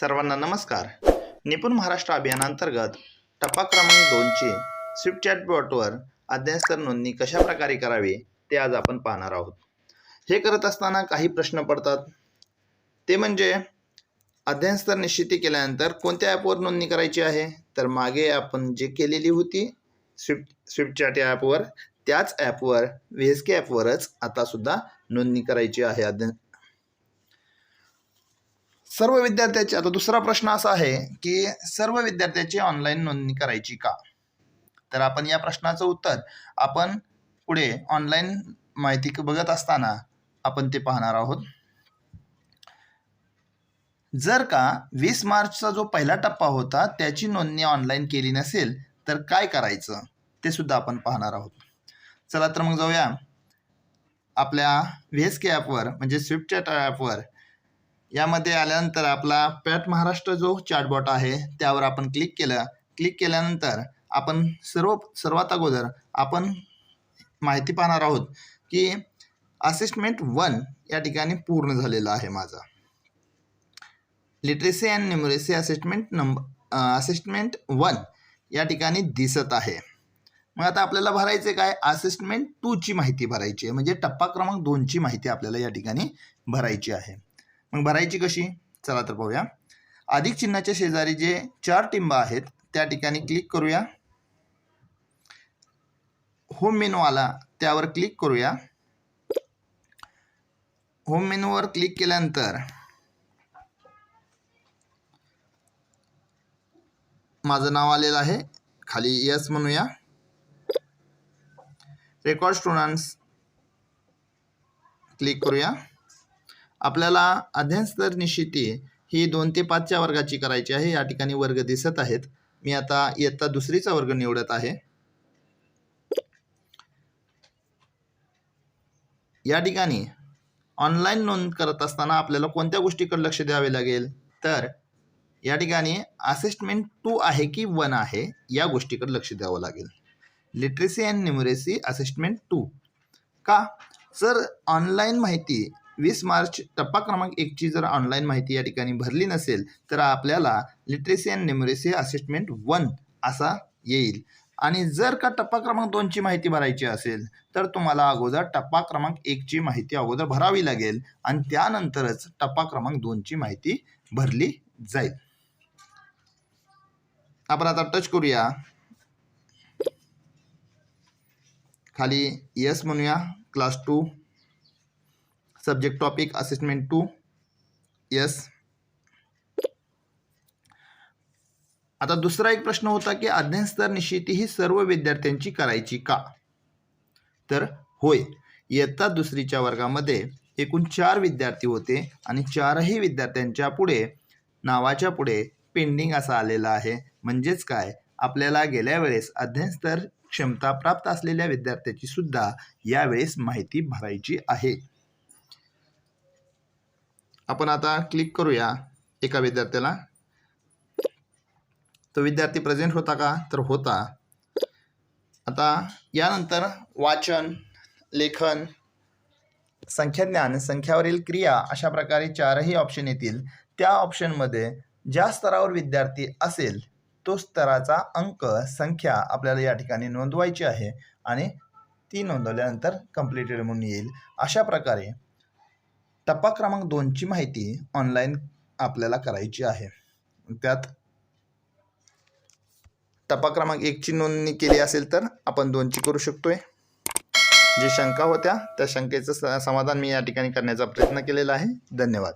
सर्वांना नमस्कार. निपुण महाराष्ट्र अभियानांतर्गत टप्पा क्रमांक दोनची स्विफ्ट चॅटबॉटवर अध्ययनस्तर नोंदणी कशा प्रकारे करावी ते आज आपण पाहणार आहोत. हे करत असताना काही प्रश्न पडतात. ते म्हणजे अध्ययनस्तर निश्चिती केल्यानंतर कोणत्या ॲपवर नोंदणी करायची आहे? तर मागे आपण जे केलेली होती स्विफ्ट स्विफ्टचॅट या ॲपवर त्याच ॲपवर व्ही एस के ॲपवरच आतासुद्धा नोंदणी करायची आहे अध्ययन सर्व विद्यार्थ्याची आता दुसरा प्रश्न असा आहे की सर्व विद्यार्थ्याची ऑनलाईन नोंदणी करायची का? तर आपण या प्रश्नाचं उत्तर आपण पुढे ऑनलाईन माहिती बघत असताना आपण ते पाहणार आहोत. जर का वीस मार्चचा जो पहिला टप्पा होता त्याची नोंदणी ऑनलाईन केली नसेल तर काय करायचं? ते सुद्धा आपण पाहणार आहोत. चला तर मग जाऊया. आपल्या व्ही ॲपवर म्हणजे स्विफ्टच्या ॲपवर यामध्ये आल्यानंतर आपला पॅट महाराष्ट्र जो चॅटबॉट आहे त्यावर आपण क्लिक केलं. क्लिक केल्यानंतर आपण सर्व सर्वात अगोदर आपण माहिती पाहणार आहोत की असिस्टमेंट वन या ठिकाणी पूर्ण झालेला आहे माझा. Literacy and numeracy assessment number assessment one या ठिकाणी दिसत आहे. मग आता आपल्याला भरायचे काय? असिस्टमेंट टूची माहिती भरायची आहे. म्हणजे टप्पा क्रमांक दोनची माहिती आपल्याला या ठिकाणी भरायची आहे. मग भरायची कशी? चला तर पाहूया. अधिक चिन्हाच्या शेजारी जे चार टिंब आहेत त्या ठिकाणी क्लिक करूया. होम मेनू आला त्यावर क्लिक करूया. होम मेनूवर क्लिक केल्यानंतर माझं नाव आलेलं आहे. खाली यस म्हणूया. रेकॉर्ड स्टुडंट्स क्लिक करूया. आपल्याला अध्ययनस्तर निश्चिती ही दोन ते पाचच्या वर्गाची करायची आहे. या ठिकाणी वर्ग दिसत आहेत. मी आता इयत्ता दुसरीचा वर्ग निवडत आहे. या ठिकाणी ऑनलाईन नोंद करत असताना आपल्याला कोणत्या गोष्टीकडे लक्ष द्यावे लागेल? तर या ठिकाणी असिस्टमेंट टू आहे की वन आहे या गोष्टीकडे लक्ष द्यावं लागेल. Literacy and numeracy assessment two का? सर ऑनलाईन माहिती वीस मार्च टप्पा क्रमांक एकची जर ऑनलाईन माहिती या ठिकाणी भरली नसेल तर आपल्याला literacy and numeracy assessment one असा येईल. आणि जर का टप्पा क्रमांक दोनची माहिती भरायची असेल तर तुम्हाला अगोदर टप्पा क्रमांक एकची माहिती अगोदर भरावी लागेल आणि त्यानंतरच टप्पा क्रमांक दोनची माहिती भरली जाईल. आपण आता टच करूया. खाली यस म्हणूया class two subject topic assessment two yes आता दुसरा एक प्रश्न होता की अध्ययन स्तर निश्चिती ही सर्व विद्यार्थ्यांची करायची का? तर होय. इयत्ता दुसरीच्या वर्गामध्ये एकूण चार विद्यार्थी होते आणि चारही विद्यार्थ्यांच्या पुढे नावाच्या पुढे पेंडिंग असा आलेला आहे. म्हणजेच काय? आपल्याला गेल्या वेळेस अध्ययन स्तर क्षमता प्राप्त असलेल्या विद्यार्थ्याची सुद्धा यावेळेस माहिती भरायची आहे. आपण आता क्लिक करूया एका विद्यार्थ्याला. तो विद्यार्थी प्रेझेंट होता का? तर होता. आता यानंतर वाचन लेखन संख्याज्ञान संख्यावरील क्रिया अशा प्रकारे चारही ऑप्शन येतील. त्या ऑप्शनमध्ये ज्या स्तरावर विद्यार्थी असेल तो स्तराचा अंक संख्या आपल्याला या ठिकाणी नोंदवायची आहे आणि ती नोंदवल्यानंतर कम्प्लिटेड म्हणून येईल. अशा प्रकारे टप्पा क्रमांक दोनची माहिती ऑनलाईन आपल्याला करायची आहे. त्यात टप्पा क्रमांक एकची नोंदणी केली असेल तर आपण दोनची करू शकतोय. जी शंका होत्या त्या शंकेचं स- समाधान मी या ठिकाणी करण्याचा प्रयत्न केलेला आहे. धन्यवाद.